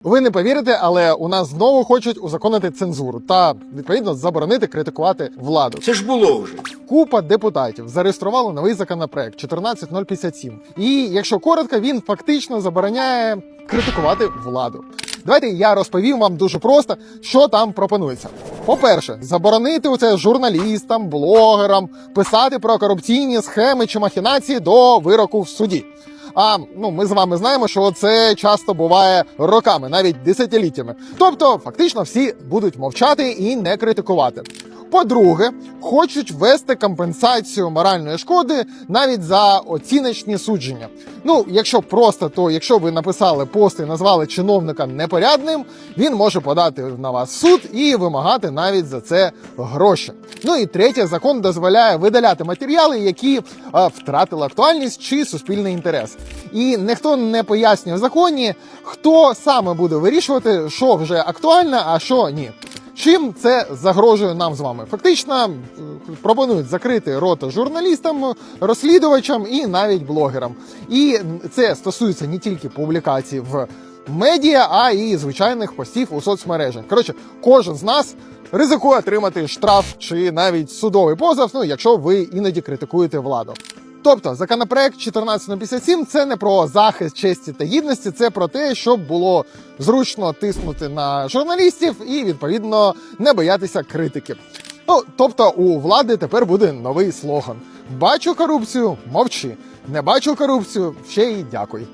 Ви не повірите, але у нас знову хочуть узаконити цензуру та відповідно заборонити критикувати владу. Це ж було вже. Купа депутатів зареєстрували новий законопроект 14057. І якщо коротко, він фактично забороняє критикувати владу. Давайте я розповім вам дуже просто, що там пропонується. По-перше, заборонити оце журналістам, блогерам писати про корупційні схеми чи махінації до вироку в суді. А ну ми з вами знаємо, що це часто буває роками, навіть десятиліттями. Тобто, фактично, всі будуть мовчати і не критикувати. По-друге, хочуть ввести компенсацію моральної шкоди навіть за оціночні судження. Ну, якщо просто, то якщо ви написали пост і назвали чиновника непорядним, він може подати на вас суд і вимагати навіть за це гроші. Ну і третє, закон дозволяє видаляти матеріали, які е, втратили актуальність чи суспільний інтерес. І ніхто не пояснює в законі, хто саме буде вирішувати, що вже актуально, а що ні. Чим це загрожує нам з вами? Фактично пропонують закрити рота журналістам, розслідувачам і навіть блогерам. І це стосується не тільки публікацій в медіа, а і звичайних постів у соцмережах. Коротше, кожен з нас ризикує отримати штраф чи навіть судовий позов, ну якщо ви іноді критикуєте владу. Тобто законопроект 1457 – це не про захист честі та гідності, це про те, щоб було зручно тиснути на журналістів і відповідно не боятися критики. Ну тобто, у влади тепер буде новий слоган: бачу корупцію, мовчи. Не бачу корупцію, ще й дякуй.